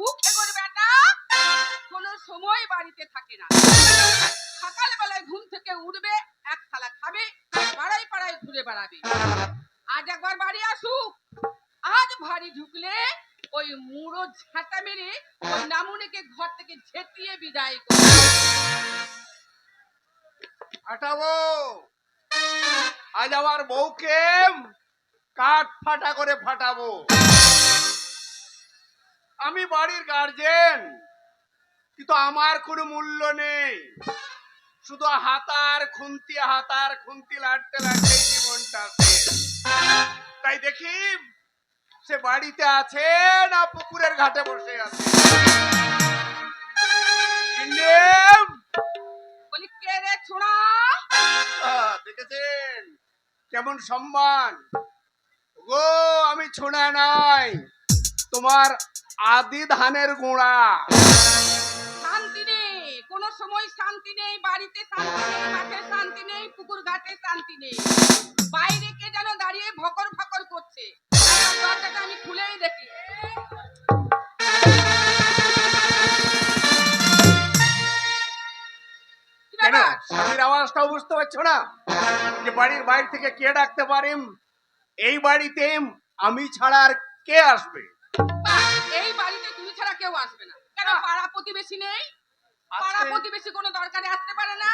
মুখে করে বেটা। কোনো সময় বাড়িতে থাকে না। সকালবেলায় ঘুম থেকে উঠবে, এক থালা খাবে, পাড়ায় পাড়ায় ঘুরে বেড়াবে। আজ একবার বাড়ি আসুক। আজ ভারী ঢুকলে ওই মুড়ো ঝাঁটা মেরে ওই নামুনিকে ঘর থেকে ঝেঁটিয়ে বিদায় করবে। ফাটাবো আজ আমার বউকে কাঠ ফাটা করে ফাটাবো। আমি বাড়ির গার্জেন কিন্তু আমার কোনো মূল্য নেই। শুধু হাতার খুন্তি হাতার খুন্তি লাটতে লাটতে জীবনটা তাই দেখি সে বাড়িতে আছে না পুকুরের ঘাটে বসে আছে? বলি কে রে ছোড়া? দেখেছেন? কেমন সম্মান। গো আমি ছোনা নাই। তোমার আদি ধানের গুঁড়া। শান্তি নেই কোনো সময় শান্তি নেই বাড়িতে শান্তি নেই মাঠে শান্তি নেই পুকুর ঘাটে শান্তি নেই। বাইরে কে যেন দাঁড়িয়ে ভকর ফকর করছে। দরজাটা আমি খুলেই দেখি। কি কেন? স্বামীর আওয়াজটাও বুঝতে পারছ না? যে বাড়ির বাইরে থেকে কে ডাকতে পারেন এই বাড়িতে আমি ছাড়া আর কে আসবে? কেউ আসবে না। কেন পাড়া প্রতিবেশী নেই? পাড়া। প্রতিবেশী কোনো দরকারে আসতে পারে না?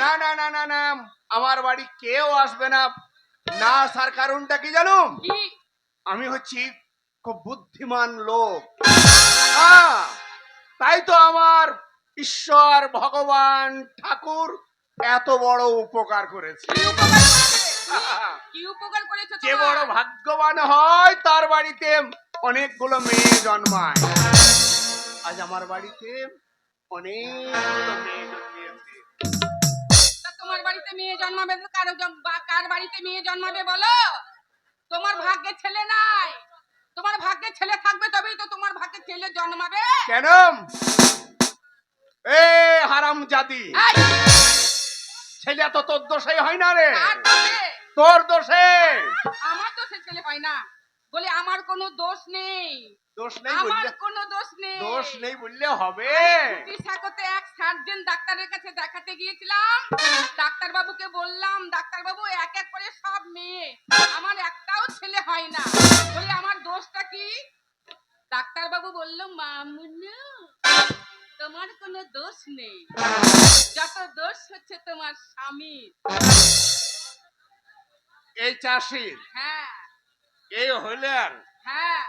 না না না না না। আমার বাড়ি কেউ আসবে না। না আসার কারণটা কি জানো আমি হচ্ছি খুব বুদ্ধিমান লোক। হ্যাঁ, তাই তো আমার ঈশ্বর ভগবান ঠাকুর এত বড় উপকার করেছে? কি উপকার করেছে? যে বড় ভাগ্যবান হয় তার বাড়িতে অনেকগুলো মেয়ে জন্মায়। আজ আমার বাড়িতে অনেকগুলো মেয়ে জন্মিয়েছে। তোমার বাড়িতে মেয়ে জন্মাবে তো কারও কার বাড়িতে মেয়ে জন্মাবে বলো? তোমার ভাগ্যে ছেলে নাই। তোমার ভাগ্যে ছেলে থাকবে তবেই তো তোমার ভাগ্যে ছেলে জন্মাবে। কেন? এ হারাম জাতি। ছেলে তো তোর দোষেই হয় না রে? তোর দোষে। আমার দোষে ছেলে হয় না। বলে আমার কোনো দোষ নেই। দোষ নেই আমার কোনো দোষ নেই। দোষ নেই বললে হবে। এক সার্জেন ডাক্তারের কাছে দেখাতে গিয়েছিলাম। ডাক্তার বাবুকে বললাম ডাক্তার বাবু এক এক করে সব মেয়ে। আমার একটাও ছেলে হয় না। বলে আমার দোষটা কি? ডাক্তার বাবু বলল মামুনু তোমার কোনো দোষ নেই। যত দোষ হচ্ছে তোমার স্বামীর। এই চাষির? হ্যাঁ। এই হ্যাঁ।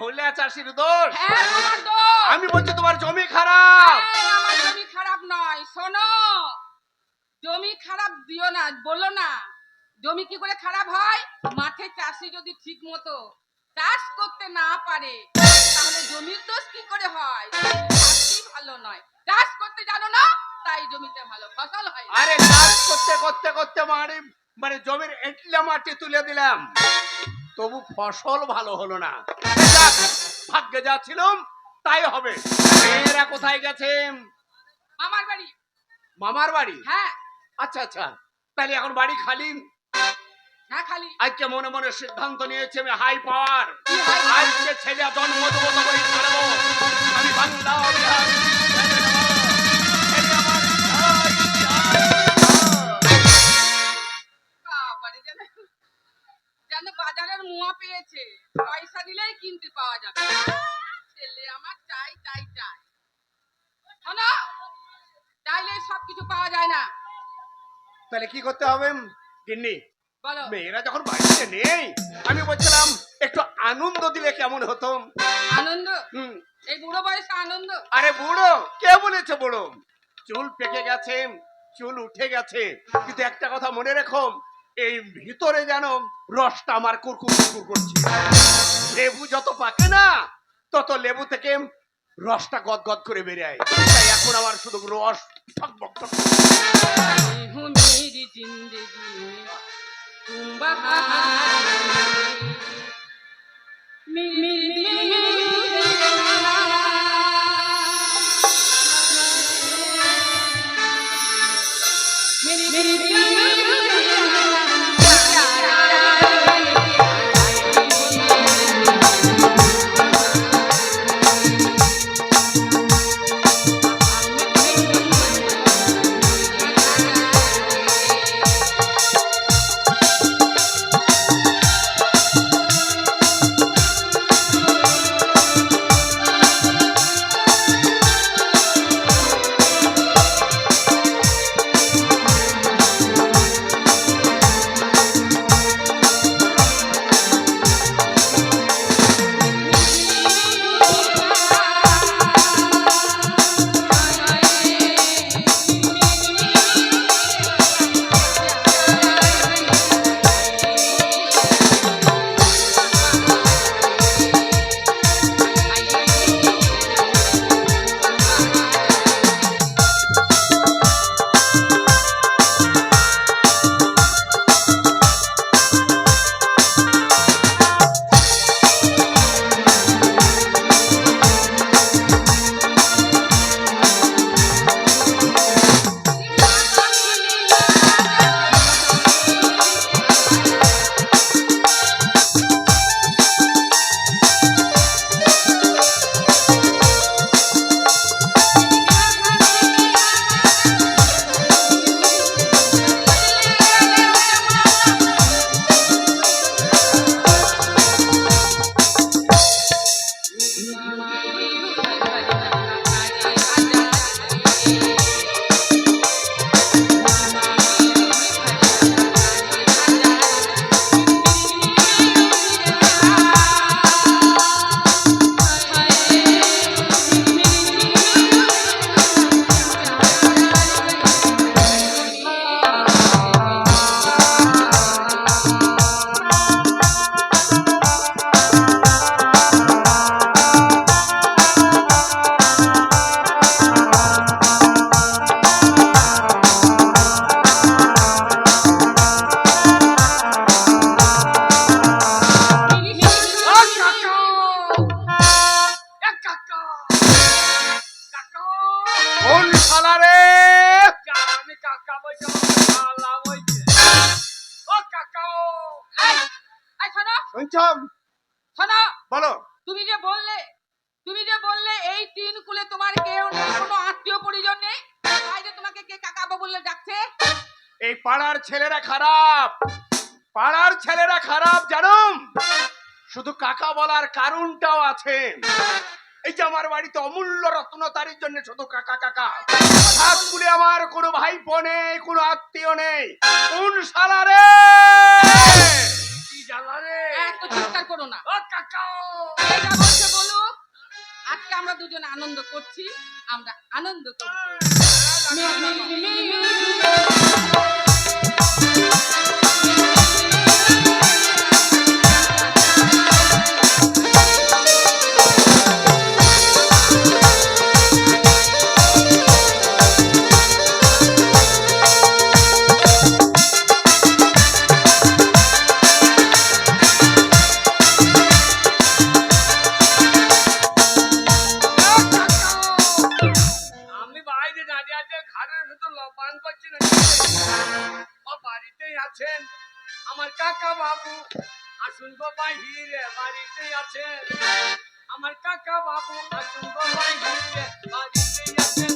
হইলে চাষির দোষ? হ্যাঁ দোষ। আমি বলছি তোমার জমি খারাপ। আমার জমি খারাপ নয় শোনো। জমি খারাপ দিও না বলো না। জমি কি করে খারাপ হয়? মাঠে চাষি যদি ঠিক মতো চাষ করতে না পারে তাহলে জমির দোষ কি করে হয়? ভালো নয়। চাষ করতে জানো না তাই জমিতে ভালো ফসল হয় আরে কাজ করতে করতে করতে মানে জমির এটলা মাটি তুলে দিলাম। তবু ফসল ভালো হলো না। ভাগ্যে যা ছিলাম তাই হবে। মেয়েরা কোথায় গেছে? মামার বাড়ি। মামার বাড়ি? হ্যাঁ। আচ্ছা আচ্ছা। তাহলে এখন বাড়ি খালি? হ্যাঁ খালি। আজকে মনে মনে সিদ্ধান্ত নিয়েছি আমি হাই পাওয়ার? আজকে ছেলে জন্ম দেবো ছাড়বো। আমি বাংলা যেন বাজারের মুয়া পেয়েছে। পয়সা দিলেই কিনতে পাওয়া যাবে। ছেলে আমার চাই চাই চাই। শোনো চাইলে সব কিছু পাওয়া যায় না। তাহলে কি করতে হবে গিন্নি? বলো। মেয়েরা যখন বাড়িতে নেই আমি বলছিলাম একটু আনন্দ দিলে কেমন হতো? আনন্দ? হুম, এই বুড়ো বয়সে আনন্দ? আরে বুড়ো কে বলেছে বুড়ো? চুল পেকে গেছে চুল উঠে গেছে। কিন্তু একটা কথা মনে রেখো এই ভিতরে যেন রসটা আমার কুরকুর কুরকুর করছে। লেবু যত পাকে না, তত লেবু থেকে রসটা গদ গদ করে বেরোয় তাই এখন আমার শুধু রস তিন তোমার কেউ নেই কোনো আত্মীয় পরিজন নেই। যে তোমাকে কে কাকাবো বলে ডাকছে? এই পাড়ার ছেলেরা খারাপ। পাড়ার ছেলেরা খারাপ জানুম? শুধু কাকা বলার কারণটাও আছে। এই যে আমার বাড়িতে অমূল্য রত্নতারির জন্য শুধু কাকা কাকা। হাতগুলি আমার কোনো ভাইপো নেই কোনো আত্মীয় নেই। কোন শালা রে? কি জ্বালা রে? এত চিৎকার করো না। ও কাকা! যা বলছে আজকে আমরা দুজন আনন্দ করছি আমরা আনন্দ করছি বাড়িতেই আছেন আমার কাকা বাবু। আসুন গো বাহিরে, বাড়িতেই আছেন। আমার কাকা বাবু, আসুন গো বাহিরে, বাড়িতেই আছেন।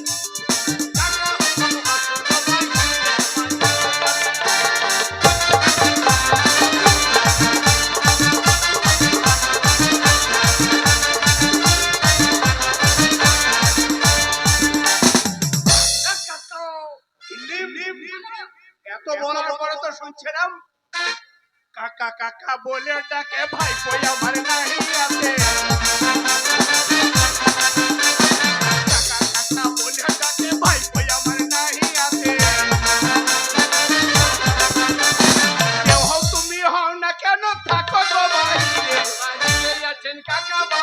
শুনছিলাম কাকা কাকা, বলে ডাকে ভাই কই আমার নাহি আছে কাকা কাকা, বলে ডাকে ভাই কই আমার নাহি আছে কাকা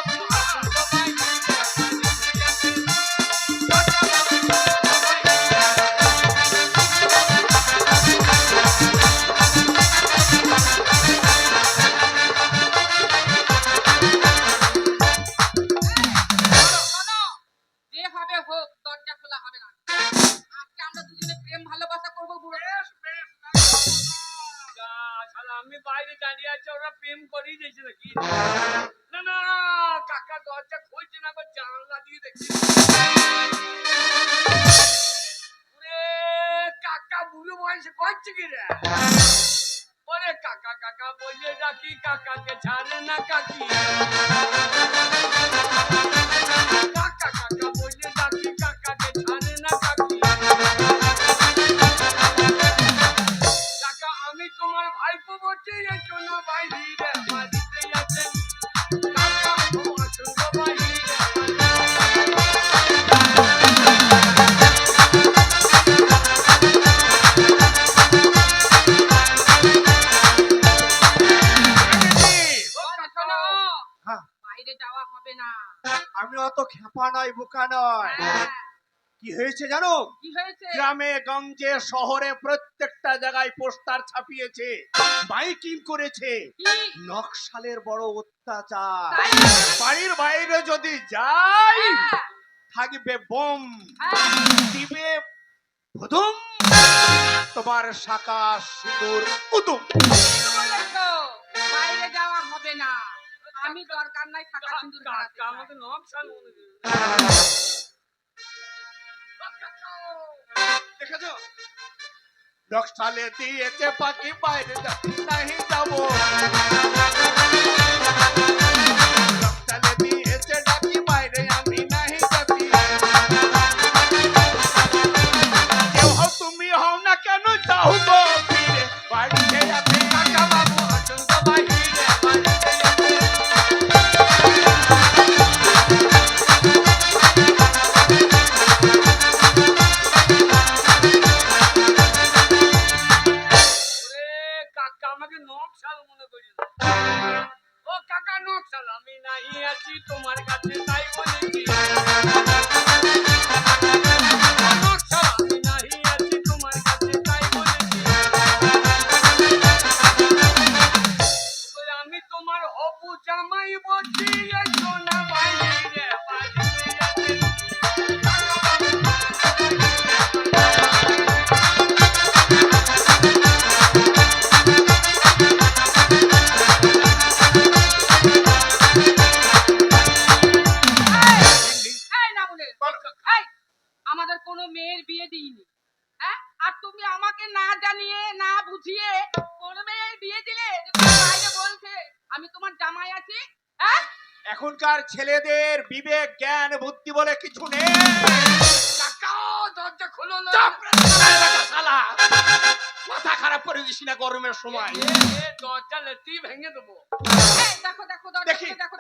কাকা, বুড়ো বয়সে করছে কি রে? ওরে কাকা কাকা বলে ডাকি কাকাকে ছাড়ে না কাকি। নয় বোকা নয়। হ্যাঁ, কি হয়েছে জানো? গ্রামে গঞ্জে শহরে প্রত্যেকটা জায়গায় পোস্টার ছাপিয়েছে মাইকিং করেছে। নকশালের বড় অত্যাচার। বাড়ির বাইরে যদি যাই হ্যাঁ, থাকবে বোম। হ্যাঁ। দিবে ভুদুম তোমার শাখা সিঁদুর উদুম বাইরে যাওয়া হবে না। আমি দরকার নাই ফাঁকা সিন্দুর কাকা। আমাকে নকশাল মনে দেখেছ? নকশালে দিয়েছে পাখি বাইরে নাহি যাব। আমাদের কোনো মেয়ের বিয়ে দিইনি। হ্যাঁ? আর তুমি আমাকে না জানিয়ে না বুঝিয়ে কোন মেয়ের বিয়ে দিলে বাইরে বলছে আমি তোমার জামাই আছি। হ্যাঁ? এখনকার ছেলেদের বিবেক জ্ঞান বুদ্ধি বলে কিছু নেই। মাথা খারাপ করে দিস না গরমের সময়। দরজা লেতি ভেঙে দেবো। হ্যাঁ। দেখো দেখো দেখো দেখো।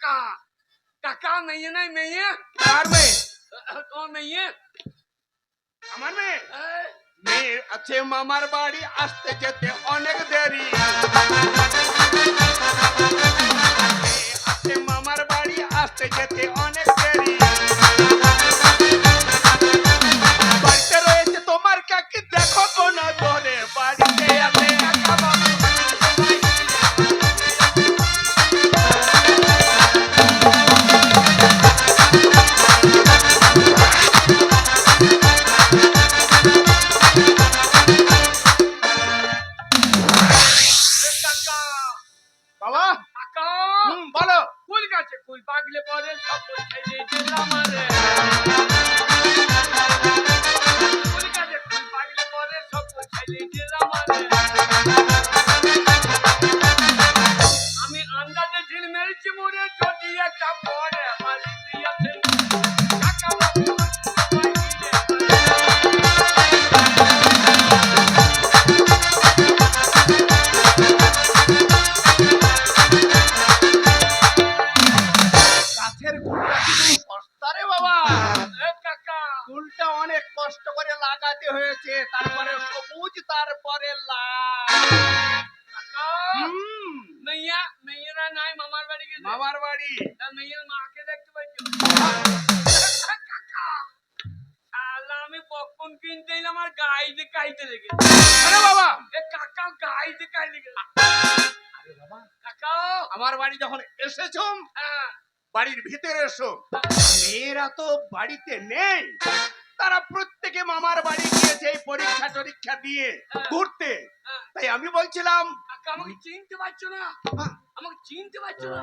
ও কাকা কাকা মেয়ে নাই মেয়ে কার মেয়ে ও মেয়ে আমার মেয়ে এই, মেয়ে আছে মামার বাড়ি আসতে যেতে অনেক দেরি মেয়ে আছে মামার বাড়ি আসতে যেতে অনেক মোরে যদি একটা মেয়ের মাকে দেখতে পাচ্ছ আমি পপকর্ন কিনতে এলাম আর গাইতে কাইতে লেগে আরে বাবা! এ কাকা গাইতে কাইতে গেছে আরে বাবা! কাকা! আমার বাড়ি যখন এসেছ হ্যাঁ। বাড়ির ভিতরে এসো। মেয়েরা তো বাড়িতে নেই। তারা প্রত্যেকে মামার বাড়ি গিয়েছে এই পরীক্ষা টরীক্ষা দিয়ে ঘুরতে। হ্যাঁ। তাই আমি বলছিলাম কাকা আমাকে চিনতে পারছ না? হ্যাঁ, আমাকে চিনতে পারছ না?